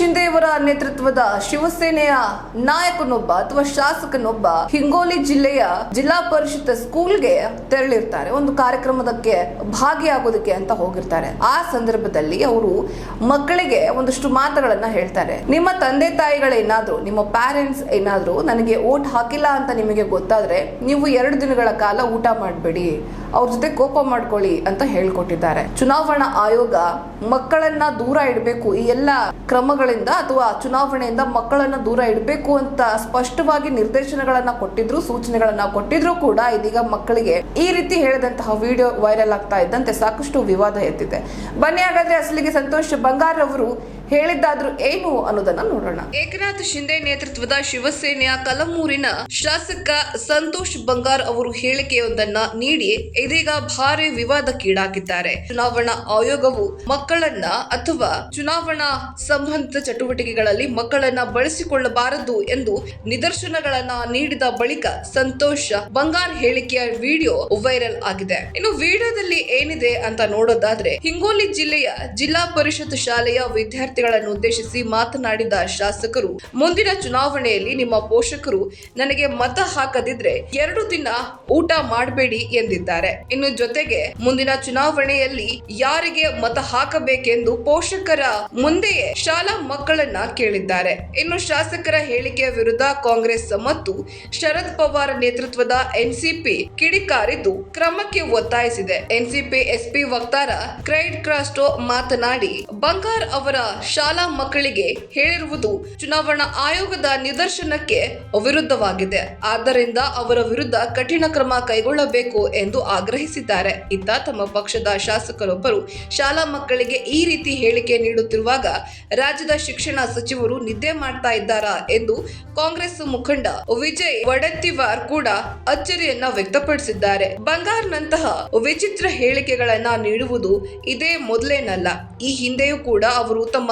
ಶಿಂದೆಯವರ ನೇತೃತ್ವದ ಶಿವಸೇನೆಯ ನಾಯಕನೊಬ್ಬ ಅಥವಾ ಶಾಸಕನೊಬ್ಬ ಹಿಂಗೋಲಿ ಜಿಲ್ಲೆಯ ಜಿಲ್ಲಾ ಪರಿಷತ್ ಸ್ಕೂಲ್ಗೆ ತೆರಳಿರ್ತಾರೆ. ಒಂದು ಕಾರ್ಯಕ್ರಮದಕ್ಕೆ ಭಾಗಿಯಾಗೋದಕ್ಕೆ ಅಂತ ಹೋಗಿರ್ತಾರೆ. ಆ ಸಂದರ್ಭದಲ್ಲಿ ಅವರು ಮಕ್ಕಳಿಗೆ ಒಂದಷ್ಟು ಮಾತುಗಳನ್ನ ಹೇಳ್ತಾರೆ. ನಿಮ್ಮ ತಂದೆ ತಾಯಿಗಳೇನಾದ್ರೂ ನಿಮ್ಮ ಪ್ಯಾರೆಂಟ್ಸ್ ಏನಾದ್ರೂ ನನಗೆ ಓಟ್ ಹಾಕಿಲ್ಲ ಅಂತ ನಿಮಗೆ ಗೊತ್ತಾದ್ರೆ ನೀವು ಎರಡು ದಿನಗಳ ಕಾಲ ಊಟ ಮಾಡಬೇಡಿ. ಅವ್ರ ಜೊತೆ ಕೋಪ ಮಾಡ್ಕೊಳ್ಳಿ ಅಂತ ಹೇಳ್ಕೊಟ್ಟಿದ್ದಾರೆ. ಚುನಾವಣಾ ಆಯೋಗ ಮಕ್ಕಳನ್ನ ದೂರ ಇಡಬೇಕು, ಈ ಎಲ್ಲ ಕ್ರಮಗಳಿಂದ ಅಥವಾ ಚುನಾವಣೆಯಿಂದ ಮಕ್ಕಳನ್ನ ದೂರ ಇಡಬೇಕು ಅಂತ ಸ್ಪಷ್ಟವಾಗಿ ನಿರ್ದೇಶನಗಳನ್ನ ಕೊಟ್ಟಿದ್ರು, ಸೂಚನೆಗಳನ್ನ ಕೊಟ್ಟಿದ್ರು ಕೂಡ ಇದೀಗ ಮಕ್ಕಳಿಗೆ ಈ ರೀತಿ ಹೇಳಿದಂತಹ ವಿಡಿಯೋ ವೈರಲ್ ಆಗ್ತಾ ಇದ್ದಂತೆ ಸಾಕಷ್ಟು ವಿವಾದ ಎತ್ತಿದೆ. ಬನ್ನಿ ಹಾಗಾದ್ರೆ ಅಸಲಿಗೆ ಸಂತೋಷ್ ಬಂಗಾರ್ ಅವರು ಹೇಳಿದ್ದಾದ್ರೂ ಏನು ಅನ್ನೋದನ್ನ ನೋಡೋಣ. ಏಕನಾಥ್ ಶಿಂದೆ ನೇತೃತ್ವದ ಶಿವಸೇನೆಯ ಕಲಮೂರಿನ ಶಾಸಕ ಸಂತೋಷ್ ಬಂಗಾರ್ ಅವರು ಹೇಳಿಕೆಯೊಂದನ್ನ ನೀಡಿ ಇದೀಗ ಭಾರಿ ವಿವಾದಕ್ಕೀಡಾಗಿದ್ದಾರೆ ಚುನಾವಣಾ ಆಯೋಗವು ಮಕ್ಕಳನ್ನ ಅಥವಾ ಚುನಾವಣಾ ಸಂಬಂಧಿತ ಚಟುವಟಿಕೆಗಳಲ್ಲಿ ಮಕ್ಕಳನ್ನ ಬಳಸಿಕೊಳ್ಳಬಾರದು ಎಂದು ನಿದರ್ಶನಗಳನ್ನ ನೀಡಿದ ಬಳಿಕ ಸಂತೋಷ್ ಬಂಗಾರ್ ಹೇಳಿಕೆಯ ವಿಡಿಯೋ ವೈರಲ್ ಆಗಿದೆ. ಇನ್ನು ವಿಡಿಯೋದಲ್ಲಿ ಏನಿದೆ ಅಂತ ನೋಡೋದಾದ್ರೆ, ಹಿಂಗೋಲಿ ಜಿಲ್ಲೆಯ ಜಿಲ್ಲಾ ಪರಿಷತ್ ಶಾಲೆಯ ವಿದ್ಯಾರ್ಥಿಗಳನ್ನು ಉದ್ದೇಶಿಸಿ ಮಾತನಾಡಿದ ಶಾಸಕರು, ಮುಂದಿನ ಚುನಾವಣೆಯಲ್ಲಿ ನಿಮ್ಮ ಪೋಷಕರು ನನಗೆ ಮತ ಹಾಕದಿದ್ರೆ ಎರಡು ದಿನ ಊಟ ಮಾಡಬೇಡಿ ಎಂದಿದ್ದಾರೆ. ಇನ್ನು ಜೊತೆಗೆ ಮುಂದಿನ ಚುನಾವಣೆಯಲ್ಲಿ ಯಾರಿಗೆ ಮತ ಹಾಕಬೇಕೆಂದು ಪೋಷಕರ ಮುಂದೆಯೇ ಶಾಲಾ ಮಕ್ಕಳನ್ನ ಕೇಳಿದ್ದಾರೆ. ಇನ್ನು ಶಾಸಕರ ಹೇಳಿಕೆಯ ವಿರುದ್ಧ ಕಾಂಗ್ರೆಸ್ ಮತ್ತು ಶರದ್ ಪವಾರ್ ನೇತೃತ್ವದ ಎನ್ಸಿಪಿ ಕಿಡಿಕಾರಿದ್ದು ಕ್ರಮಕ್ಕೆ ಒತ್ತಾಯಿಸಿದೆ. ಎನ್ಸಿಪಿ ಎಸ್ಪಿ ವಕ್ತಾರ ಕ್ರೈಡ್ ಕ್ರಾಸ್ಟೋ ಮಾತನಾಡಿ, ಬಂಗಾರ್ ಅವರ ಶಾಲಾ ಮಕ್ಕಳಿಗೆ ಹೇಳಿರುವುದು ಚುನಾವಣಾ ಆಯೋಗದ ನಿದರ್ಶನಕ್ಕೆ ಅವಿರುದ್ಧವಾಗಿದೆ ಆದ್ದರಿಂದ ಅವರ ವಿರುದ್ಧ ಕಠಿಣ ಕ್ರಮ ಕೈಗೊಳ್ಳಬೇಕು ಎಂದು ಆಗ್ರಹಿಸಿದ್ದಾರೆ. ಇತ್ತ ತಮ್ಮ ಪಕ್ಷದ ಶಾಸಕರೊಬ್ಬರು ಶಾಲಾ ಮಕ್ಕಳಿಗೆ ಈ ರೀತಿ ಹೇಳಿಕೆ ನೀಡುತ್ತಿರುವಾಗ ರಾಜ್ಯದ ಶಿಕ್ಷಣ ಸಚಿವರು ನಿದ್ದೆ ಮಾಡ್ತಾ ಇದ್ದಾರಾ ಎಂದು ಕಾಂಗ್ರೆಸ್ ಮುಖಂಡ ವಿಜಯ್ ವಡೆತ್ತಿವಾರ್ ಕೂಡ ಅಚ್ಚರಿಯನ್ನ ವ್ಯಕ್ತಪಡಿಸಿದ್ದಾರೆ. ಬಂಗಾರ್ನಂತಹ ವಿಚಿತ್ರ ಹೇಳಿಕೆಗಳನ್ನ ನೀಡುವುದು ಇದೇ ಮೊದಲೇನಲ್ಲ. ಈ ಹಿಂದೆಯೂ ಕೂಡ ಅವರು ತಮ್ಮ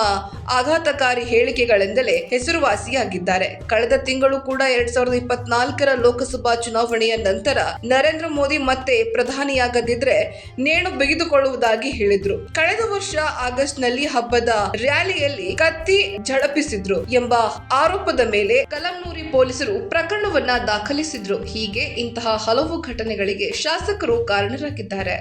ಆಘಾತಕಾರಿ ಹೇಳಿಕೆಗಳೆಂದಲೇ ಹೆಸರುವಾಸಿಯಾಗಿದ್ದಾರೆ. ಕಳೆದ ತಿಂಗಳು ಕೂಡ ಎರಡ್ ಸಾವಿರದ ಇಪ್ಪತ್ನಾಲ್ಕರ ಲೋಕಸಭಾ ಚುನಾವಣೆಯ ನಂತರ ನರೇಂದ್ರ ಮೋದಿ ಮತ್ತೆ ಪ್ರಧಾನಿಯಾಗದಿದ್ರೆ ನೇಣು ಬಿಗಿದುಕೊಳ್ಳುವುದಾಗಿ ಹೇಳಿದ್ರು. ಕಳೆದ ವರ್ಷ ಆಗಸ್ಟ್ನಲ್ಲಿ ಹಬ್ಬದ ರ್ಯಾಲಿಯಲ್ಲಿ ಕತ್ತಿ ಝಡಪಿಸಿದ್ರು ಎಂಬ ಆರೋಪದ ಮೇಲೆ ಕಲಂನೂರಿ ಪೊಲೀಸರು ಪ್ರಕರಣವನ್ನ ದಾಖಲಿಸಿದ್ರು. ಹೀಗೆ ಇಂತಹ ಹಲವು ಘಟನೆಗಳಿಗೆ ಶಾಸಕರು ಕಾರಣರಾಗಿದ್ದಾರೆ.